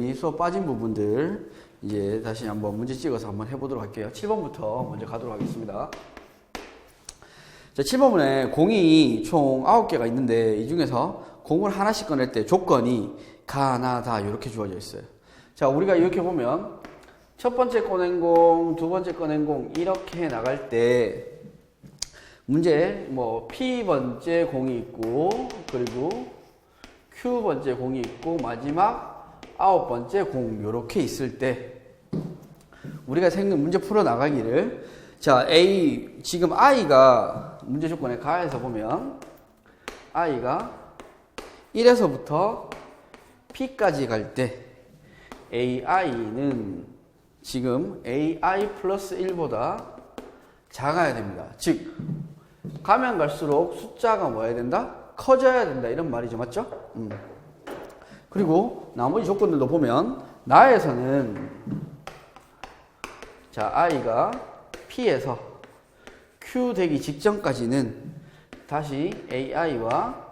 이 수업 빠진 부분들 이제 다시 한번 문제 찍어서 한번 해보도록 할게요. 7번부터 먼저 가도록 하겠습니다. 자, 7번에 공이 총 9개가 있는데 이 중에서 공을 하나씩 꺼낼 때 조건이 가나다 이렇게 주어져 있어요. 자, 우리가 이렇게 보면 첫 번째 꺼낸 공, 두 번째 꺼낸 공 이렇게 나갈 때 문제 뭐 P 번째 공이 있고 그리고 Q 번째 공이 있고 마지막 아홉 번째 공 요렇게 있을 때 우리가 생긴 문제 풀어 나가기를 자 A 지금 I가 문제 조건에 가에서 보면 I가 1에서부터 P까지 갈 때 AI는 지금 AI 플러스 1보다 작아야 됩니다. 즉 가면 갈수록 숫자가 뭐야 된다? 커져야 된다. 이런 말이죠. 맞죠? 음. 그리고 나머지 조건들도 보면 나에서는 자 i가 p에서 q 되기 직전까지는 다시 ai와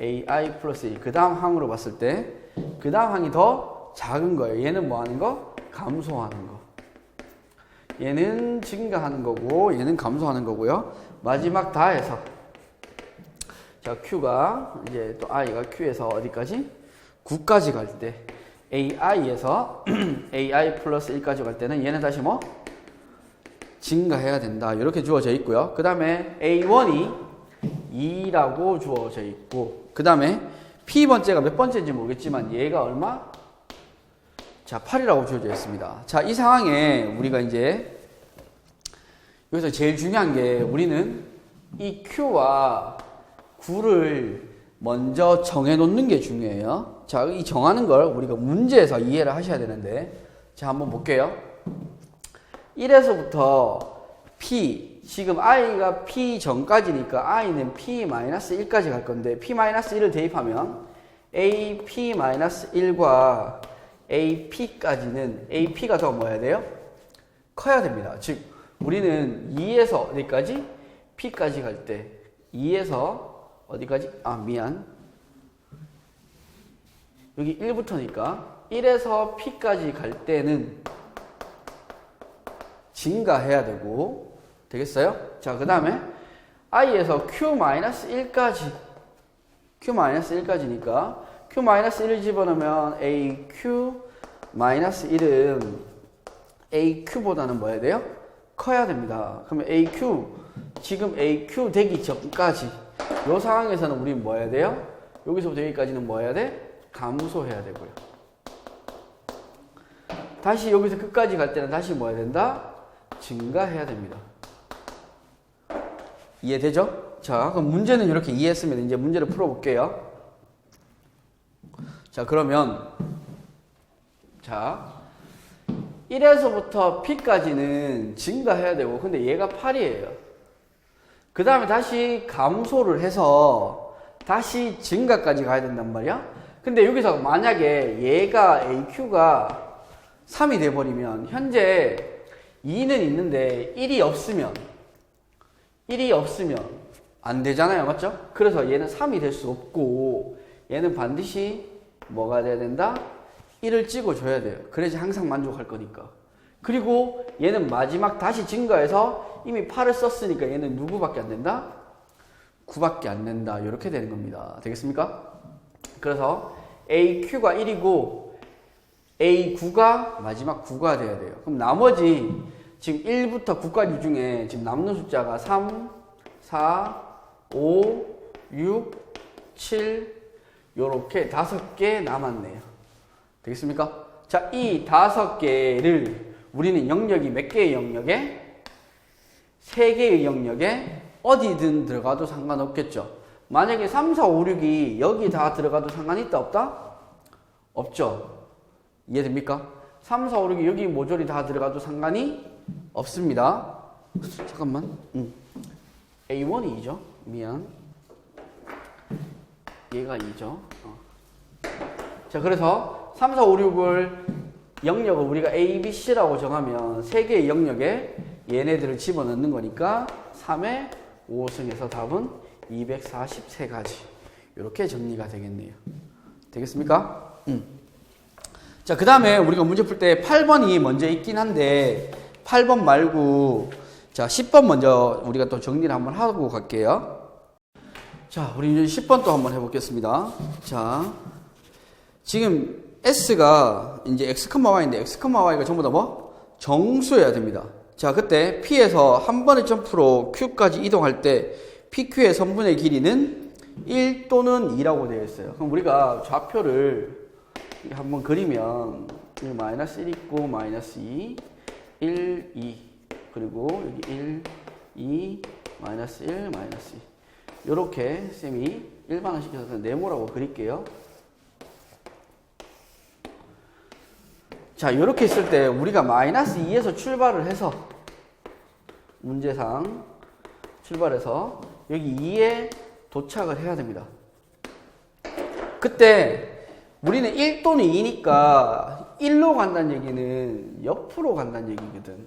ai 플러스 1. 그 다음 항으로 봤을 때 그 다음 항이 더 작은 거예요. 얘는 뭐 하는 거? 감소하는 거. 얘는 증가하는 거고 얘는 감소하는 거고요. 마지막 다에서 자 q가 이제 또 i가 q에서 어디까지? 9까지 갈 때 ai에서 ai 플러스 1까지 갈 때는 얘는 다시 뭐 증가해야 된다 이렇게 주어져 있고요. 그 다음에 a1이 2라고 주어져 있고 그 다음에 p 번째가 몇 번째인지 모르겠지만 얘가 얼마? 자 8이라고 주어져 있습니다. 자 이 상황에 우리가 이제 여기서 제일 중요한 게 우리는 이 q와 9를 먼저 정해 놓는 게 중요해요. 자, 이 정하는 걸 우리가 문제에서 이해를 하셔야 되는데, 자, 한번 볼게요. 1에서부터 p, 지금 i가 p 전까지니까 i는 p-1까지 갈 건데, p-1을 대입하면 ap-1과 ap까지는 ap가 더 뭐야 돼요? 커야 됩니다. 즉, 우리는 2에서 어디까지? p까지 갈 때, 2에서 어디까지? 아, 미안. 여기 1부터니까 1에서 P까지 갈 때는 증가해야 되고 되겠어요? 자, 그 다음에 I에서 Q-1까지 Q-1까지니까 Q-1을 집어넣으면 AQ-1은 AQ보다는 뭐 해야 돼요? 커야 됩니다. 그러면 AQ 지금 AQ 되기 전까지 이 상황에서는 우리는 뭐 해야 돼요? 여기서부터 여기까지는 뭐 해야 돼? 감소해야 되고요. 다시 여기서 끝까지 갈 때는 다시 뭐 해야 된다? 증가해야 됩니다. 이해되죠? 자, 그럼 문제는 이렇게 이해했으면 이제 문제를 풀어볼게요. 자, 그러면 자 1에서부터 P까지는 증가해야 되고 근데 얘가 8이에요. 그 다음에 다시 감소를 해서 다시 증가까지 가야 된단 말이야. 근데 여기서 만약에 얘가 AQ가 3이 돼버리면 현재 2는 있는데 1이 없으면 1이 없으면 안 되잖아요. 맞죠? 그래서 얘는 3이 될 수 없고 얘는 반드시 뭐가 돼야 된다? 1을 찍어줘야 돼요. 그래야지 항상 만족할 거니까. 그리고 얘는 마지막 다시 증가해서 이미 8을 썼으니까 얘는 누구밖에 안 된다? 9밖에 안 된다. 이렇게 되는 겁니다. 되겠습니까? 그래서 AQ가 1이고 A9가 마지막 9가 돼야 돼요. 그럼 나머지 지금 1부터 9까지 중에 지금 남는 숫자가 3, 4, 5, 6, 7 요렇게 다섯 개 남았네요. 되겠습니까? 자, 이 다섯 개를 우리는 영역이 몇 개의 영역에? 세 개의 영역에 어디든 들어가도 상관없겠죠. 만약에 3, 4, 5, 6이 여기 다 들어가도 상관이 있다 없다? 없죠. 이해됩니까? 3, 4, 5, 6이 여기 모조리 다 들어가도 상관이 없습니다. 잠깐만. 음. A1이 2죠. 미안. 얘가 2죠. 어. 자, 그래서 3, 4, 5, 6을 영역을 우리가 A, B, C라고 정하면 세 개의 영역에 얘네들을 집어넣는 거니까 3의 5승에서 답은 243가지. 이렇게 정리가 되겠네요. 되겠습니까? 음. 자, 그 다음에 우리가 문제 풀 때 8번이 먼저 있긴 한데, 8번 말고, 자, 10번 먼저 우리가 또 정리를 한번 하고 갈게요. 자, 우리 이제 10번 또 한번 해보겠습니다. 자, 지금 S가 이제 X, Y인데, X, Y가 전부 다 뭐? 정수여야 됩니다. 자, 그때 P에서 한 번의 점프로 Q까지 이동할 때, PQ의 선분의 길이는 1 또는 2라고 되어 있어요. 그럼 우리가 좌표를 한번 그리면 마이너스 1 있고 마이너스 2, 1, 2 그리고 여기 1, 2, 마이너스 1, 마이너스 2 이렇게 쌤이 일반화시켜서 네모라고 그릴게요. 자 이렇게 있을 때 우리가 마이너스 2에서 출발을 해서 문제상 출발해서 여기 2에 도착을 해야 됩니다. 그때 우리는 1 또는 2니까 1로 간다는 얘기는 옆으로 간다는 얘기거든.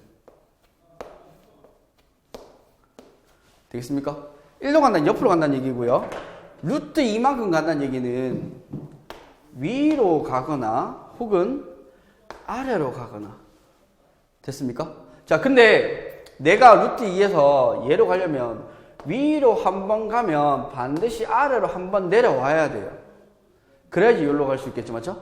되겠습니까? 1로 간다는 옆으로 간다는 얘기고요. 루트 2만큼 간다는 얘기는 위로 가거나 혹은 아래로 가거나 됐습니까? 자, 근데 내가 루트 2에서 얘로 가려면 위로 한 번 가면 반드시 아래로 한 번 내려와야 돼요. 그래야지 여기로 갈 수 있겠죠, 맞죠?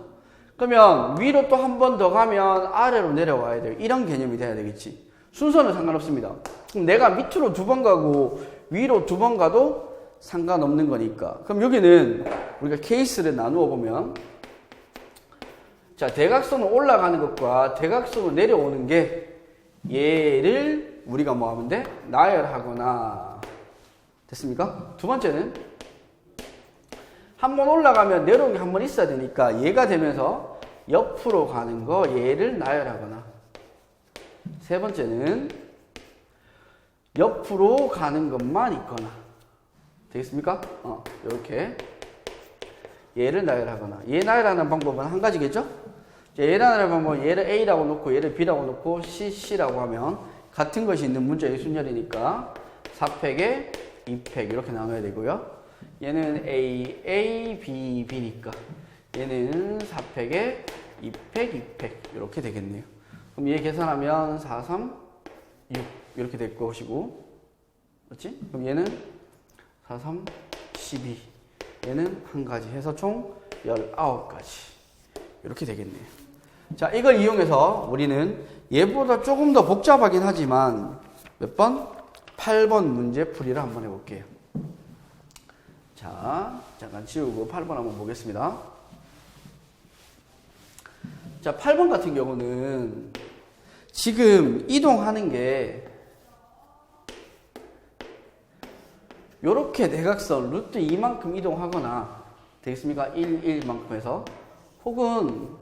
그러면 위로 또 한 번 더 가면 아래로 내려와야 돼요. 이런 개념이 돼야 되겠지. 순서는 상관없습니다. 그럼 내가 밑으로 두 번 가고 위로 두 번 가도 상관없는 거니까. 그럼 여기는 우리가 케이스를 나누어 보면 자, 대각선을 올라가는 것과 대각선을 내려오는 게 얘를 우리가 뭐 하면 돼? 나열하거나 됐습니까? 두 번째는 한 번 올라가면 내려오는 게한번 있어야 되니까 얘가 되면서 옆으로 가는 거 얘를 나열하거나 세 번째는 옆으로 가는 것만 있거나 되겠습니까? 어, 이렇게 얘를 나열하거나 얘 나열하는 방법은 한 가지겠죠? 자, 얘 나열하는 방법은 얘를 A라고 놓고 얘를 B라고 놓고 C, C라고 하면 같은 것이 있는 문자의 순열이니까 4팩에 2팩 이렇게 나눠야 되고요. 얘는 A, A, B, B니까 얘는 4팩에 2팩, 2팩 이렇게 되겠네요. 그럼 얘 계산하면 4, 3, 6 이렇게 될 것이고 그렇지? 그럼 얘는 4, 3, 12 얘는 한 가지 해서 총 19가지 이렇게 되겠네요. 자, 이걸 이용해서 우리는 얘보다 조금 더 복잡하긴 하지만 몇 번? 8번 문제 풀이를 한번 해볼게요. 자, 잠깐 지우고 8번 한번 보겠습니다. 자, 8번 같은 경우는 지금 이동하는 게 요렇게 대각선 루트 2만큼 이동하거나 되겠습니까? 1, 1만큼 해서 혹은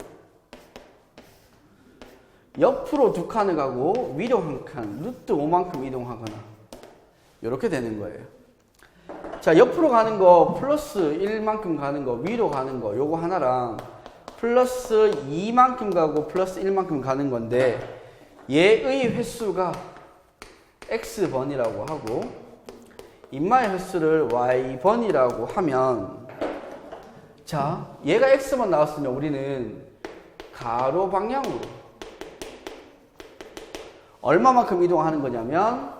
옆으로 두 칸을 가고 위로 한 칸, 루트 5만큼 이동하거나 이렇게 되는 거예요. 자, 옆으로 가는 거 플러스 1만큼 가는 거, 위로 가는 거 요거 하나랑 플러스 2만큼 가고 플러스 1만큼 가는 건데 얘의 횟수가 x번이라고 하고 인마의 횟수를 y번이라고 하면 자, 얘가 x번 나왔으면 우리는 가로 방향으로 얼마만큼 이동하는 거냐면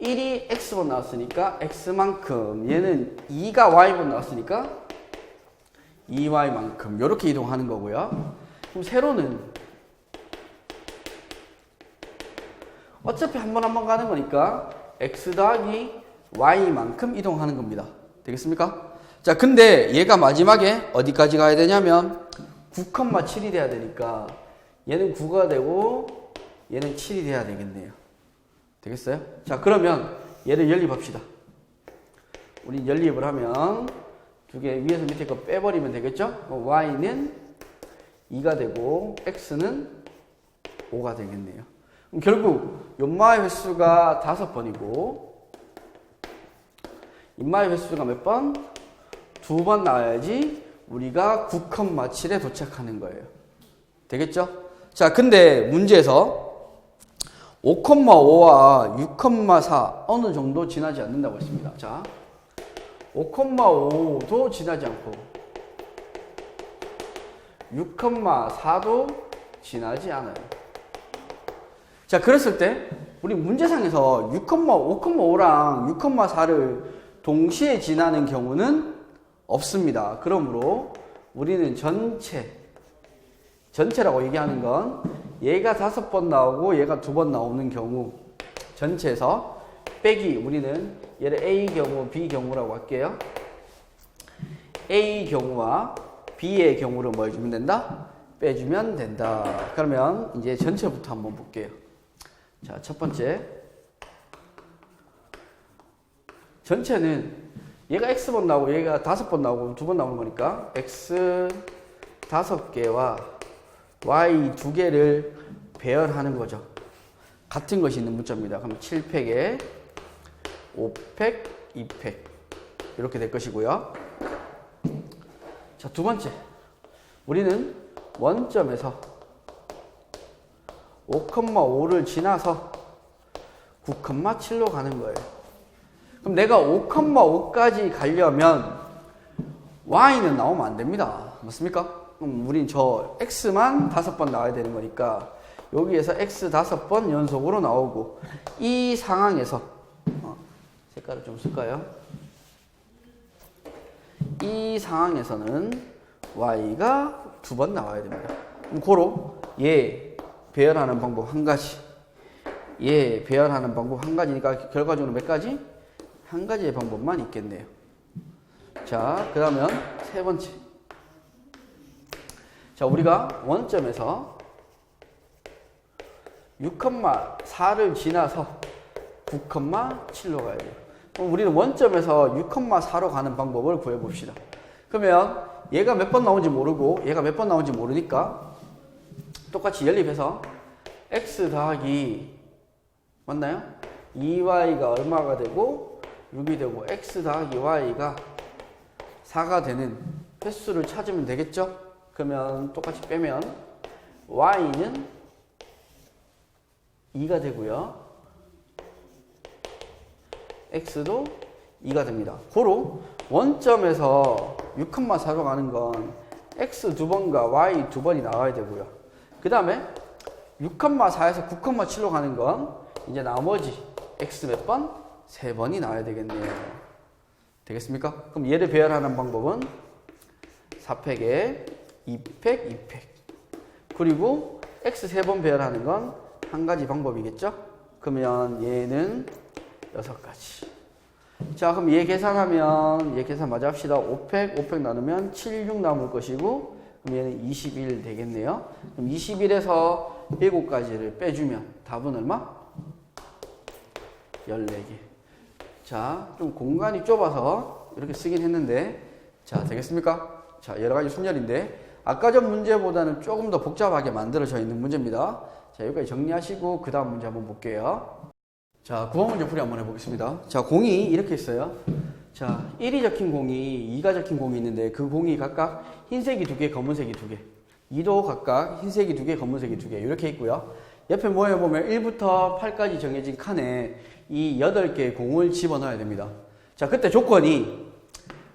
1이 x번 나왔으니까 x만큼 얘는 2가 y번 나왔으니까 2y만큼 이렇게 이동하는 거고요. 그럼 세로는 어차피 한 번 한 번 가는 거니까 x 더하기 y만큼 이동하는 겁니다. 되겠습니까? 자, 근데 얘가 마지막에 어디까지 가야 되냐면 9,7이 돼야 되니까 얘는 9가 되고 얘는 7이 돼야 되겠네요. 되겠어요? 자, 그러면 얘를 연립합시다. 우리 연립을 하면 두 개 위에서 밑에 거 빼버리면 되겠죠? y는 2가 되고 x는 5가 되겠네요. 그럼 결국 연마의 횟수가 5번이고 인마의 횟수가 몇 번? 두 번 나와야지 우리가 9,7에 도착하는 거예요. 되겠죠? 자, 근데 문제에서 5,5와 6,4 어느 정도 지나지 않는다고 했습니다. 자, 5,5도 지나지 않고 6,4도 지나지 않아요. 자, 그랬을 때 우리 문제상에서 6,5, 5,5랑 6,4를 동시에 지나는 경우는 없습니다. 그러므로 우리는 전체 전체라고 얘기하는 건 얘가 다섯 번 나오고 얘가 두 번 나오는 경우 전체에서 빼기 우리는 얘를 A 경우, B 경우라고 할게요. A 경우와 B의 경우를 뭐 해주면 된다? 빼주면 된다. 그러면 이제 전체부터 한번 볼게요. 자, 첫 번째. 전체는 얘가 X번 나오고 얘가 다섯 번 나오고 두 번 나오는 거니까 X 다섯 개와 Y 두 개를 배열하는 거죠. 같은 것이 있는 문자입니다. 그럼 7팩에 5팩, 2팩 이렇게 될 것이고요. 자, 두 번째. 우리는 원점에서 5,5를 지나서 9,7로 가는 거예요. 그럼 내가 5,5까지 가려면 y는 나오면 안 됩니다. 맞습니까? 그럼 우린 저 x만 다섯 번 나와야 되는 거니까 여기에서 x 다섯 번 연속으로 나오고 이 상황에서 어, 색깔을 좀 쓸까요? 이 상황에서는 y가 두 번 나와야 됩니다. 그럼 고로 얘 배열하는 방법 한 가지, 얘 배열하는 방법 한 가지니까 결과적으로 몇 가지? 한 가지의 방법만 있겠네요. 자, 그 다음은 세 번째. 자, 우리가 원점에서 6,4를 지나서 9,7로 가야 돼요. 그럼 우리는 원점에서 6,4로 가는 방법을 구해봅시다. 그러면 얘가 몇 번 나온지 모르고 얘가 몇 번 나온지 모르니까 똑같이 연립해서 x 더하기 맞나요? 2y가 얼마가 되고 6이 되고 x 더하기 y가 4가 되는 횟수를 찾으면 되겠죠? 그러면 똑같이 빼면 y는 2가 되고요. x도 2가 됩니다. 고로 원점에서 6,4로 가는 건 x 두 번과 y 두 번이 나와야 되고요. 그 다음에 6,4에서 9,7로 가는 건 이제 나머지 x 몇 번? 세 번이 나와야 되겠네요. 되겠습니까? 그럼 얘를 배열하는 방법은 4팩에 2팩, 2팩. 그리고 x 세 번 배열하는 건 한 가지 방법이겠죠? 그러면 얘는 여섯 가지. 자, 그럼 얘 계산하면 얘 계산 맞아 합시다. 5팩, 5팩 나누면 7, 6 남을 것이고 그럼 얘는 21 되겠네요. 그럼 21에서 7가지를 빼주면 답은 얼마? 14개. 자, 좀 공간이 좁아서 이렇게 쓰긴 했는데 자, 되겠습니까? 자, 여러 가지 순열인데 아까 전 문제보다는 조금 더 복잡하게 만들어져 있는 문제입니다. 자, 여기까지 정리하시고 그 다음 문제 한번 볼게요. 자, 9번 문제 풀이 한번 해보겠습니다. 자, 공이 이렇게 있어요. 자, 1이 적힌 공이, 2가 적힌 공이 있는데 그 공이 각각 흰색이 두 개, 검은색이 두 개. 2도 각각 흰색이 두 개, 검은색이 두 개. 이렇게 있고요. 옆에 모양에 보면 1부터 8까지 정해진 칸에 이 8개의 공을 집어넣어야 됩니다. 자, 그때 조건이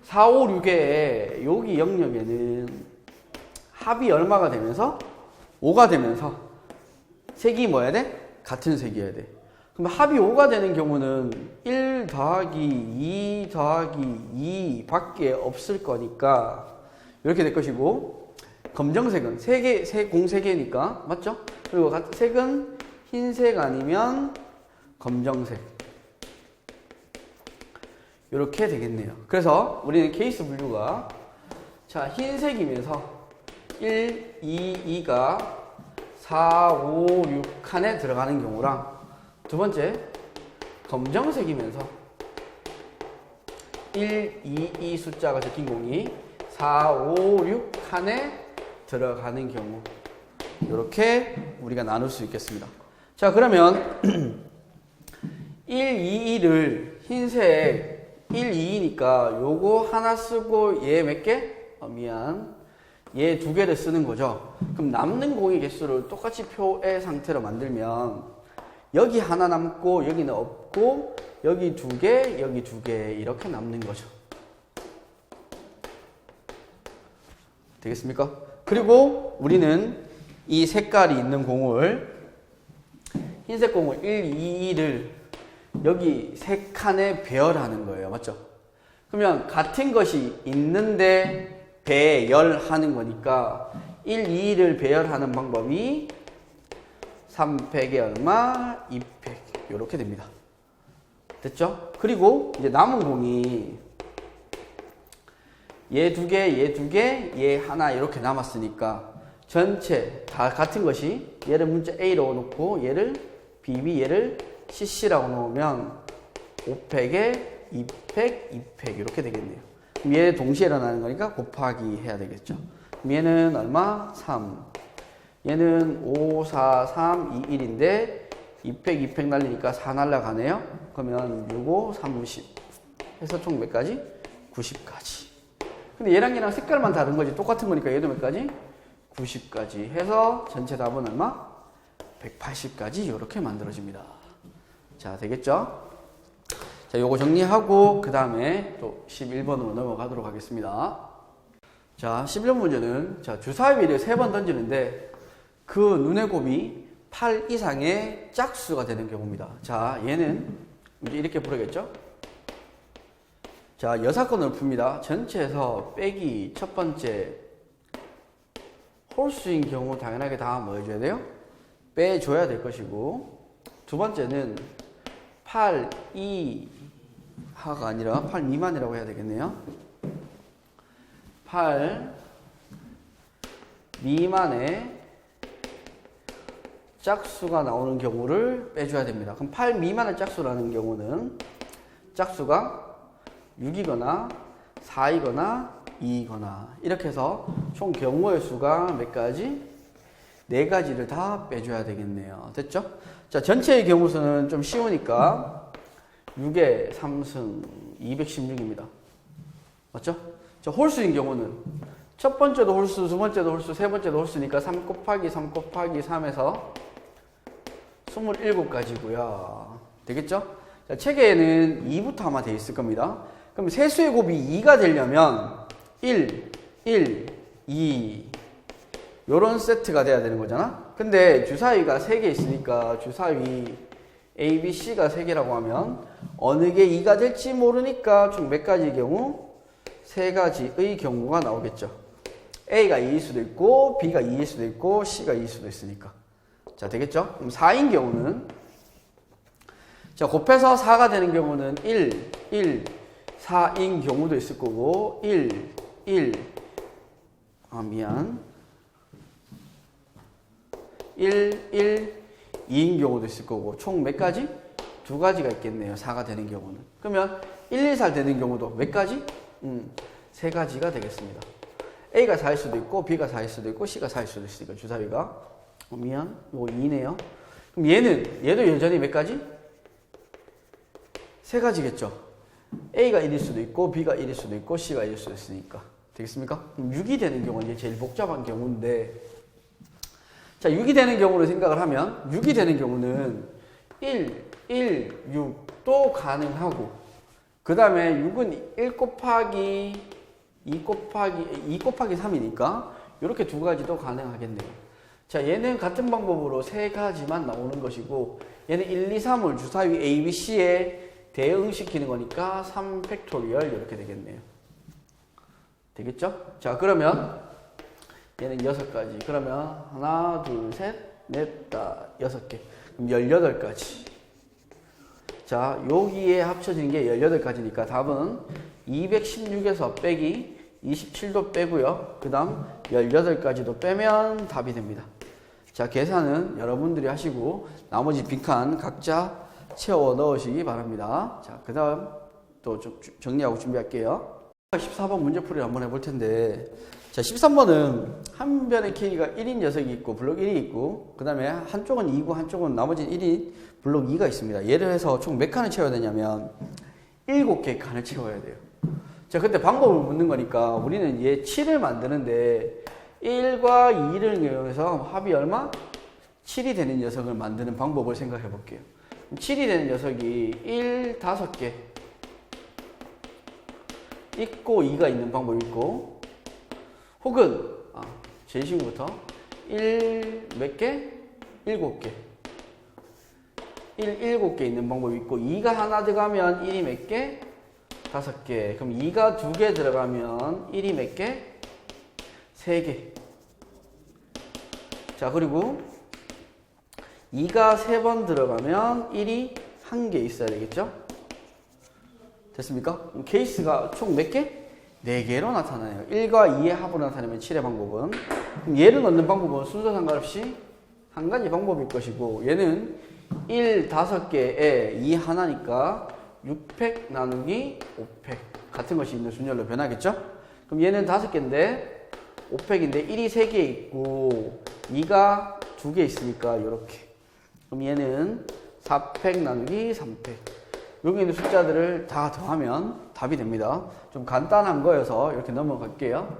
4, 5, 6에 여기 영역에는 합이 얼마가 되면서 5가 되면서 색이 뭐야 돼? 같은 색이어야 돼. 그럼 합이 5가 되는 경우는 1 더하기 2 더하기 2 밖에 없을 거니까 이렇게 될 것이고 검정색은 세 개, 세, 공 3개니까 맞죠? 그리고 색은 흰색 아니면 검정색 이렇게 되겠네요. 그래서 우리는 케이스 분류가 자 흰색이면서 1, 2, 2가 4, 5, 6 칸에 들어가는 경우랑 두 번째 검정색이면서 1, 2, 2 숫자가 적힌 공이 4, 5, 6 칸에 들어가는 경우 이렇게 우리가 나눌 수 있겠습니다. 자 그러면 1, 2, 2를 흰색 1, 2니까 요거 하나 쓰고 얘 몇 개? 어, 미안. 얘 두 개를 쓰는 거죠. 그럼 남는 공의 개수를 똑같이 표의 상태로 만들면 여기 하나 남고 여기는 없고 여기 두 개, 여기 두 개 이렇게 남는 거죠. 되겠습니까? 그리고 우리는 이 색깔이 있는 공을 흰색 공을 1, 2, 2를 여기 세 칸에 배열하는 거예요. 맞죠? 그러면 같은 것이 있는데 배열하는 거니까 1, 2를 배열하는 방법이 3팩에 얼마? 2팩. 이렇게 됩니다. 됐죠? 그리고 이제 남은 공이 얘 두 개, 얘 두 개, 얘 하나 이렇게 남았으니까 전체 다 같은 것이 얘를 문자 A라고 놓고 얘를 BB, 얘를 CC라고 놓으면 5팩에 2팩, 2팩 이렇게 되겠네요. 그럼 얘 동시에 일어나는 거니까 곱하기 해야 되겠죠. 얘는 얼마? 3. 얘는 5, 4, 3, 2, 1인데 2팩, 2팩 날리니까 4 날라가네요. 그러면 6, 5, 30. 해서 총 몇 가지? 90까지. 근데 얘랑 얘랑 색깔만 다른 거지. 똑같은 거니까 얘도 몇 가지? 90까지 해서 전체 답은 얼마? 180까지 이렇게 만들어집니다. 자, 되겠죠? 자, 요거 정리하고 그 다음에 또 11번으로 넘어가도록 하겠습니다. 자, 11번 문제는 자, 주사위를 세 번 던지는데 그 눈의 곱이 8 이상의 짝수가 되는 경우입니다. 자, 얘는 이제 이렇게 부르겠죠? 자, 여사건을 풉니다. 전체에서 빼기 첫 번째 홀수인 경우 당연하게 다 뭐 해줘야 돼요? 빼줘야 될 것이고 두 번째는 8, 2 하가 아니라 8 미만이라고 해야 되겠네요. 8 미만의 짝수가 나오는 경우를 빼줘야 됩니다. 그럼 8 미만의 짝수라는 경우는 짝수가 6이거나 4이거나 2이거나 이렇게 해서 총 경우의 수가 몇 가지? 네 가지를 다 빼줘야 되겠네요. 됐죠? 자, 전체의 경우 수는 좀 쉬우니까 6의 3승 216입니다. 맞죠? 자, 홀수인 경우는 첫 번째도 홀수, 두 번째도 홀수, 세 번째도 홀수니까 3 곱하기 3 곱하기 3에서 27가지고요. 되겠죠? 자, 책에는 2부터 아마 돼 있을 겁니다. 그럼 세수의 곱이 2가 되려면 1, 1, 2 요런 세트가 돼야 되는 거잖아. 근데 주사위가 3개 있으니까 주사위 A, B, C가 3개라고 하면 어느 게 2가 될지 모르니까 총 몇 가지의 경우? 세 가지의 경우가 나오겠죠. A가 2일 수도 있고 B가 2일 수도 있고 C가 2일 수도 있으니까. 자, 되겠죠? 그럼 4인 경우는 자, 곱해서 4가 되는 경우는 1, 1, 4인 경우도 있을 거고 1, 1, 아 미안 1, 1, 2인 경우도 있을 거고 총 몇 가지? 두 가지가 있겠네요. 4가 되는 경우는. 그러면 1, 2, 4 되는 경우도 몇 가지? 음, 세 가지가 되겠습니다. A가 4일 수도 있고 B가 4일 수도 있고 C가 4일 수도 있으니까 주사위가 어, 미안 이거 2네요. 그럼 얘는 얘도 여전히 몇 가지? 세 가지겠죠. A가 1일 수도 있고 B가 1일 수도 있고 C가 1일 수도 있으니까 되겠습니까? 그럼 6이 되는 경우는 이제 제일 복잡한 경우인데 자 6이 되는 경우를 생각을 하면 6이 되는 경우는 1, 1, 6도 가능하고 그 다음에 6은 1 곱하기 2 곱하기 2 곱하기 3이니까 이렇게 두 가지도 가능하겠네요. 자 얘는 같은 방법으로 세 가지만 나오는 것이고 얘는 1, 2, 3을 주사위 A, B, C에 대응시키는 거니까 3 팩토리얼 이렇게 되겠네요. 되겠죠? 자 그러면 얘는 여섯 가지. 그러면 하나, 둘, 셋, 넷, 다 여섯 개. 그럼 18가지. 자, 여기에 합쳐진 게 18가지니까 답은 216에서 빼기 27도 빼고요. 그 다음 18가지도 빼면 답이 됩니다. 자, 계산은 여러분들이 하시고 나머지 빈칸 각자 채워 넣으시기 바랍니다. 자, 그 다음 또좀 정리하고 준비할게요. 14번 문제풀이를 한번 해볼 텐데 자 13번은 한 변의 K가 1인 녀석이 있고 블록 1이 있고 그 다음에 한쪽은 2고 한쪽은 나머지는 1인 블록 2가 있습니다. 예를 해서 총 몇 칸을 채워야 되냐면 7개 칸을 채워야 돼요. 자 근데 방법을 묻는 거니까 우리는 얘 7을 만드는데 1과 2를 이용해서 합이 얼마? 7이 되는 녀석을 만드는 방법을 생각해 볼게요. 7이 되는 녀석이 1, 5개. 있고 2가 있는 방법이 있고 혹은 아, 것부터 1 몇 개? 7개 1, 7개 있는 방법이 있고 2가 하나 들어가면 1이 몇 개? 5개 그럼 2가 2개 들어가면 1이 몇 개? 3개 자 그리고 2가 3번 들어가면 1이 1개 있어야 되겠죠? 됐습니까? 케이스가 총 몇 개? 4개로 나타나요. 1과 2의 합으로 나타내면 7의 방법은. 그럼 얘를 넣는 방법은 순서 상관없이 한 가지 방법일 것이고, 얘는 1 5개에 2 하나니까 6팩 나누기 5팩. 같은 것이 있는 순열로 변하겠죠? 그럼 얘는 5개인데, 5팩인데 1이 3개 있고, 2가 2개 있으니까 이렇게. 그럼 얘는 4팩 나누기 3팩. 여기 있는 숫자들을 다 더하면 답이 됩니다. 좀 간단한 거여서 이렇게 넘어갈게요.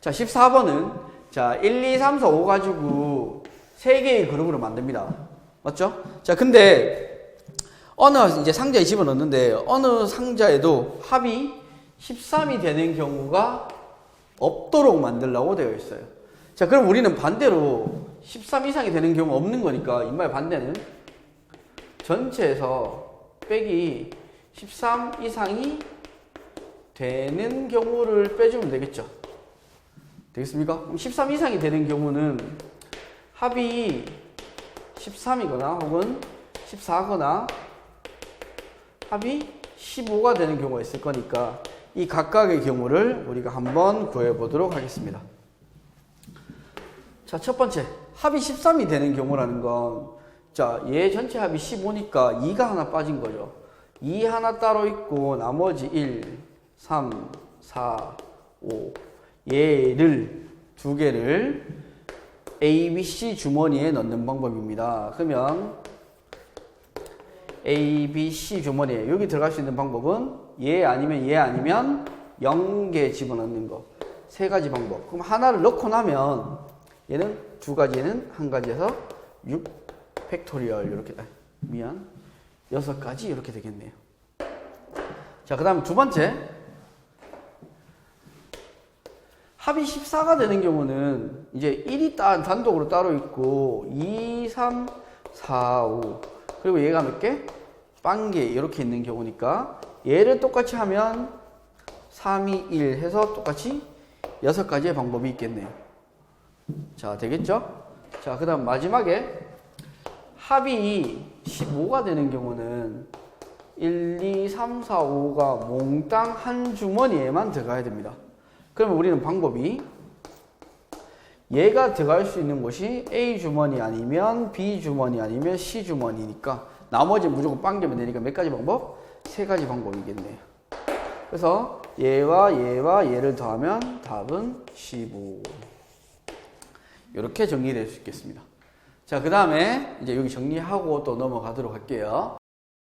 자, 14번은 자, 1, 2, 3, 4, 5 가지고 3개의 그룹으로 만듭니다. 맞죠? 자, 근데 어느 이제 상자에 집어넣는데 어느 상자에도 합이 13이 되는 경우가 없도록 만들라고 되어 있어요. 자, 그럼 우리는 반대로 13 이상이 되는 경우 없는 거니까 이말 반대는 전체에서 빼기 13 이상이 되는 경우를 빼주면 되겠죠. 되겠습니까? 그럼 13 이상이 되는 경우는 합이 13이거나 혹은 14거나 합이 15가 되는 경우가 있을 거니까 이 각각의 경우를 우리가 한번 구해 보도록 하겠습니다. 자, 첫 번째. 합이 13이 되는 경우라는 건 자, 얘 전체 합이 15니까 2가 하나 빠진 거죠. 2 하나 따로 있고 나머지 1, 3, 4, 5 얘를 두 개를 A, B, C 주머니에 넣는 방법입니다. 그러면 A, B, C 주머니에 여기 들어갈 수 있는 방법은 얘 아니면 얘 아니면 0개 집어넣는 거. 세 가지 방법. 그럼 하나를 넣고 나면 얘는 두 가지는 한 가지에서 6 팩토리얼 이렇게 아, 미안 여섯 가지 이렇게 되겠네요. 자, 그 다음 두 번째 합이 14가 되는 경우는 이제 1이 따, 단독으로 따로 있고 2, 3, 4, 5 그리고 얘가 몇 개? 빵개 이렇게 있는 경우니까 얘를 똑같이 하면 3, 2, 1 해서 똑같이 여섯 가지의 방법이 있겠네요. 자, 되겠죠? 자, 그 다음 마지막에 합이 15가 되는 경우는 1, 2, 3, 4, 5가 몽땅 한 주머니에만 들어가야 됩니다. 그러면 우리는 방법이 얘가 들어갈 수 있는 곳이 A 주머니 아니면 B 주머니 아니면 C 주머니니까 나머지 무조건 빵개면 되니까 몇 가지 방법? 세 가지 방법이겠네요. 그래서 얘와 얘와 얘를 더하면 답은 15. 이렇게 정리될 수 있겠습니다. 자, 그 다음에 이제 여기 정리하고 또 넘어가도록 할게요.